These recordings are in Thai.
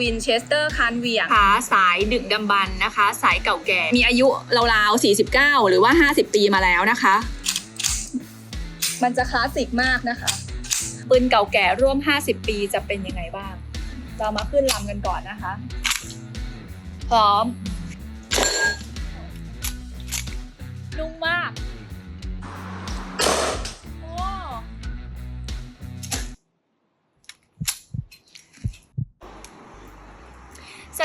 วินเชสเตอร์คานเวียงนะคะสายดึกดำบรรพ์นะคะ สายเก่าแก่ มีอายุราวๆ 49 หรือว่า 50 ปีมาแล้วนะคะ มันจะคลาสสิกมากนะคะปืนเก่าแก่ร่วม 50 ปีจะเป็นยังไงบ้าง เรามาขึ้นลำกันก่อนนะคะ พร้อม นุ่มมาก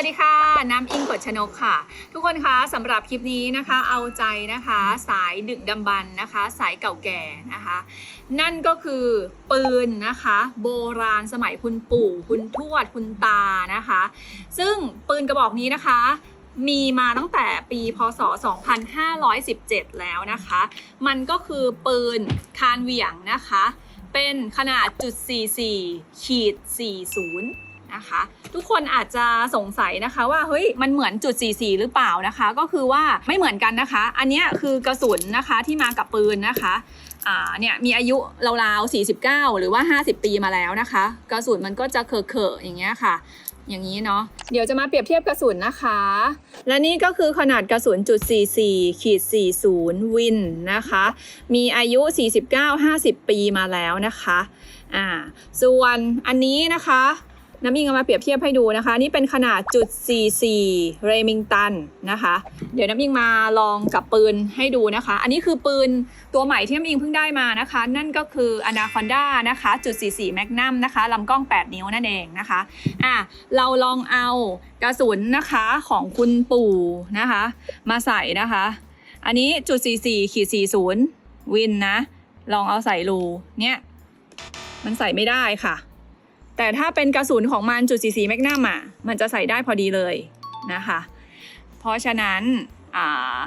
วัสดีค่ะ น้ำอิงกฎชนกค่ะ ทุกคนคะสำหรับคลิปนี้นะคะ เอาใจนะคะ สายดึกดำบรรพ์นะคะ สายเก่าแก่นะคะ นั่นก็คือปืนนะคะ โบราณสมัยคุณปู่คุณทวดคุณตานะคะ ซึ่งปืนกระบอกนี้นะคะมีมาตั้งแต่ปีพศ 2517 แล้วนะคะ มันก็คือปืนคานเหวี่ยงนะคะ เป็นขนาดจุด44ขีด40 นะคะ ทุกคนอาจจะสงสัยนะคะว่าเฮ้ยมันเหมือนจุด 44 หรือเปล่านะคะ ก็คือว่าไม่เหมือนกันนะคะ อันนี้คือกระสุนนะคะที่มากับปืนนะคะเนี่ยมีอายุราวๆ 49 หรือว่า 50 ปีมาแล้วนะคะ กระสุนมันก็จะเคอะๆอย่างเงี้ยค่ะ อย่างนี้เนาะเดี๋ยวจะมาเปรียบเทียบกระสุนนะคะ และนี่ก็คือขนาดกระสุนจุด44ขีด40 วินนะคะ มีอายุ 49-50 ปีมาแล้วนะคะอ่าส่วนอันนี้นะคะ น้ำอิงเอามาเปรียบเทียบให้ดูนะคะ นี่เป็นขนาดจุด44เรมิงตันนะคะ เดี๋ยวน้ำอิงมาลองกับปืนให้ดูนะคะ อันนี้คือปืนตัวใหม่ที่น้ำอิงเพิ่งได้มานะคะ นั่นก็คือ Anaconda นะคะจุด44 Magnum นะคะลำกล้อง 8 นิ้วนั่นเองนะคะอะเราลองเอากระสุนนะคะของคุณปู่นะคะ มาใส่นะคะ อันนี้จุด44ขีด40 วินนะ ลองเอาใส่รูเนี่ยมันใส่ไม่ได้ค่ะ แต่ถ้าเป็นกระสุนของมันจุด44แมกนัมอะมันจะใส่ได้พอดีเลยนะคะ เพราะฉะนั้นอ่า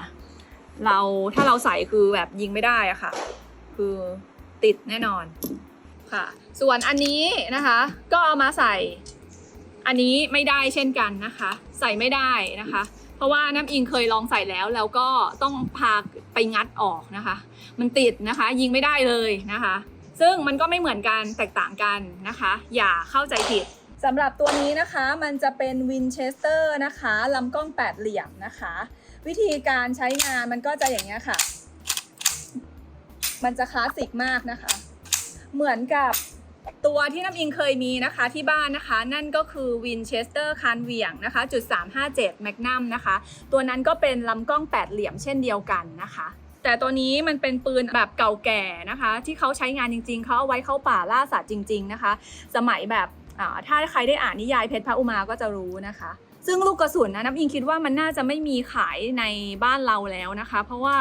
เราถ้าเราใส่คือแบบยิงไม่ได้อะค่ะ คือติดแน่นอนค่ะ ส่วนอันนี้นะคะ ก็เอามาใส่อันนี้ไม่ได้เช่นกันนะคะ ใส่ไม่ได้นะคะ เพราะว่าน้ำอิงเคยลองใส่แล้วแล้วก็ต้องพาไปงัดออกนะคะ มันติดนะคะ ยิงไม่ได้เลยนะคะ ซึ่งมันก็ไม่เหมือนกันแตกต่างกันนะคะ อย่าเข้าใจผิดสำหรับตัวนี้นะคะมันจะเป็นวินเชสเตอร์นะคะลำกล้องแปดเหลี่ยมนะคะ วิธีการใช้งานมันก็จะอย่างนี้ค่ะ มันจะคลาสสิกมากนะคะ เหมือนกับตัวที่น้ำอิงเคยมีนะคะที่บ้านนะคะ นั่นก็คือวินเชสเตอร์คานเวียงนะคะจุด357แมกนัมนะคะ ตัวนั้นก็เป็นลำกล้องแปดเหลี่ยมเช่นเดียวกันนะคะ แต่ตัวนี้มันเป็นปืนแบบเก่าแก่นะคะ ที่เขาใช้งานจริง ๆ เขาเอาไว้เข้าป่าล่าสัตว์จริง ๆนะคะ สมัยแบบถ้าใครได้อ่านนิยายเพชรพระอุมาก็จะรู้นะคะ ซึ่งลูกกระสุนนะน้ำอิงคิดว่ามันน่าจะไม่มีขายในบ้านเราแล้วนะคะ เพราะว่า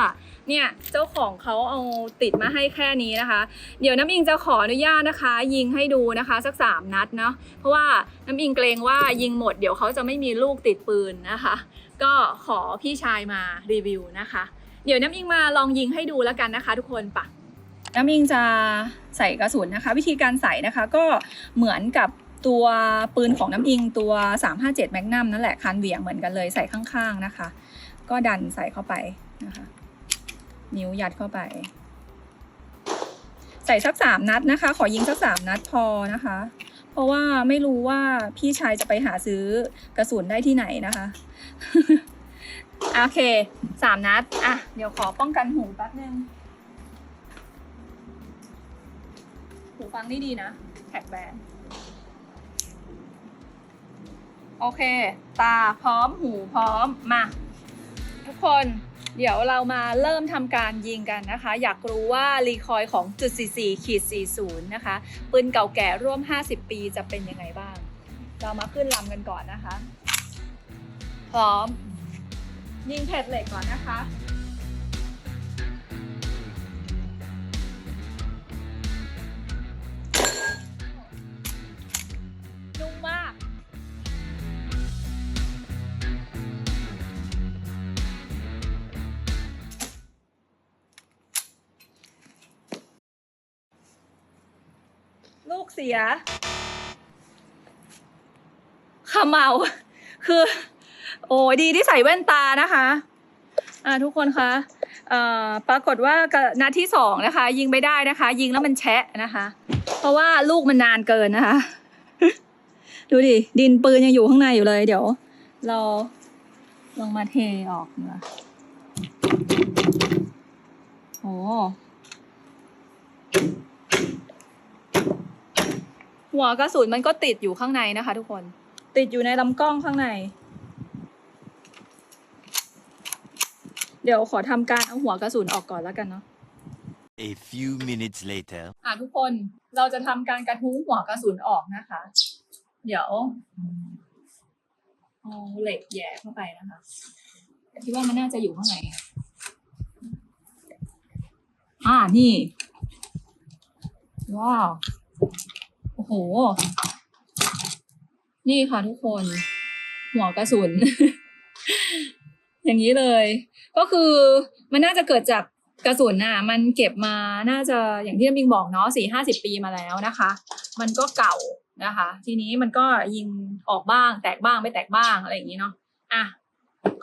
เนี่ยเจ้าของเขาเอาติดมาให้แค่นี้นะคะ เดี๋ยวน้ำอิงจะขออนุญาตนะคะ ยิงให้ดูนะคะสักสามนัดเนาะเพราะว่าน้ำอิงเกรงว่ายิงหมดเดี๋ยวเขาจะไม่มีลูกติดปืนนะคะ ก็ขอพี่ชายมารีวิวนะคะ เดี๋ยวน้ำอิงมาลองยิงให้ดูแล้วกันนะคะทุกคนปะน้ำอิงจะใส่กระสุนนะคะ วิธีการใส่นะคะก็เหมือนกับตัวปืนของน้ำอิงตัว 357 แมกนัมนั่นแหละคันเหวี่ยงเหมือนกันเลยใส่ข้างๆนะคะ ก็ดันใส่เข้าไปนะคะ นิ้วยัดเข้าไป ใส่สักสามนัดนะคะ ขอยิงสักสามนัดพอนะคะ เพราะว่าไม่รู้ว่าพี่ชายจะไปหาซื้อกระสุนได้ที่ไหนนะคะ โอเคสามนัด อะ เดี๋ยวขอป้องกันหูแป๊บนึง หูฟังนี่ดีนะ แท็กแบนโอเค ตาพร้อมหูพร้อม มา ทุกคนเดี๋ยวเรามาเริ่มทำการยิงกันนะคะ อยากรู้ว่ารีคอยของจุด44ขีด40 นะคะ ปืนเก่าแก่ร่วม 50 ปีจะเป็นยังไงบ้าง เรามาขึ้นลำกันก่อนนะคะ พร้อม ยิงเพดเหล็กก่อนนะคะ นุ่มมาก ลูกเสียขมเมาคือ โอ้ดีที่ใส่แว่นตานะคะ อ่าทุกคนคะเอ่อปรากฏว่านัดที่สองนะคะ ยิงไม่ได้นะคะ ยิงแล้วมันแชะนะคะ เพราะว่าลูกมันนานเกินนะคะ ดูดิดินปืนยังอยู่ข้างในอยู่เลย เดี๋ยว เราลองมาเทออกนะโอ้หัวกระสุนมันก็ติดอยู่ข้างในนะคะ ทุกคน ติดอยู่ในลำกล้องข้างใน เดี๋ยวขอทำการเอาหัวกระสุนออกก่อนแล้วกันเนาะ A few minutes later. อะทุกคนเราจะทำการกระทุ้งหัวกระสุนออกนะคะ เดี๋ยวเอาเหล็กแหย่เข้าไปนะคะคิดว่ามันน่าจะอยู่ข้างในอะอ่านี่ ว้าว โอ้โห นี่ค่ะทุกคน หัวกระสุน อย่างนี้เลย ก็คือมันน่าจะเกิดจากกระสุนน่ะมันเก็บมาน่าจะอย่างที่น้ำมิงบอกเนาะสี่ห้าสิบปีมาแล้วนะคะ มันก็เก่านะคะ ทีนี้มันก็ยิงออกบ้าง แตกบ้างไม่แตกบ้างอะไรอย่างนี้เนาะอะ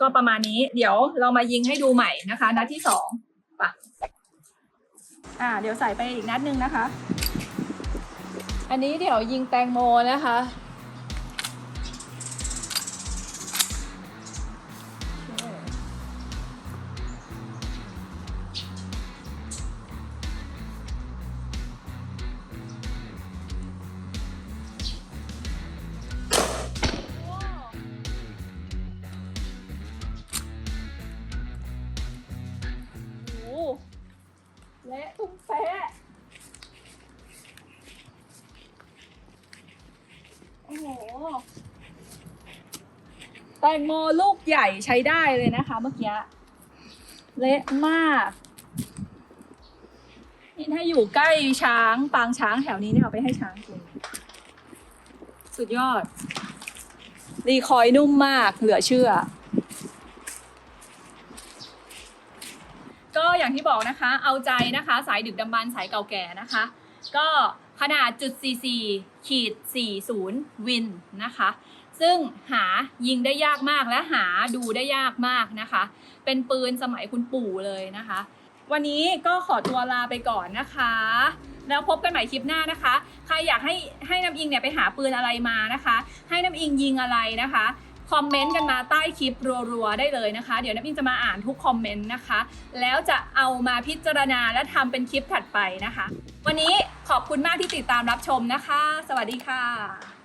ก็ประมาณนี้ เดี๋ยวเรามายิงให้ดูใหม่นะคะ นัดที่สองปะอะเดี๋ยวใส่ไปอีกนัดหนึ่งนะคะ อันนี้เดี๋ยวยิงแตงโมนะคะ แตงโมลูกใหญ่ใช้ได้เลยนะคะ เมื่อกี้เละมากนี่ถ้าอยู่ใกล้ช้างปางช้างแถวนี้เนี่ยเอาไปให้ช้างกินสุดยอด รีคอยนุ่มมากเหลือเชื่อ ก็อย่างที่บอกนะคะ เอาใจนะคะ สายดึกดำบรรสายเก่าแก่นะคะ ก็ ขนาดจุด44ขีด40 วินนะคะ ซึ่งหายิงได้ยากมากและหาดูได้ยากมากนะคะ เป็นปืนสมัยคุณปู่เลยนะคะ วันนี้ก็ขอตัวลาไปก่อนนะคะ แล้วพบกันใหม่คลิปหน้านะคะ ใครอยากให้ให้น้ำอิงเนี่ยไปหาปืนอะไรมานะคะ ให้น้ำอิงยิงอะไรนะคะ คอมเมนต์กันมาใต้คลิปรัวๆได้เลยนะคะ เดี๋ยวน้ำอิงจะมาอ่านทุกคอมเมนต์นะคะ แล้วจะเอามาพิจารณาและทำเป็นคลิปถัดไปนะคะ วันนี้ขอบคุณมากที่ติดตามรับชมนะคะ สวัสดีค่ะ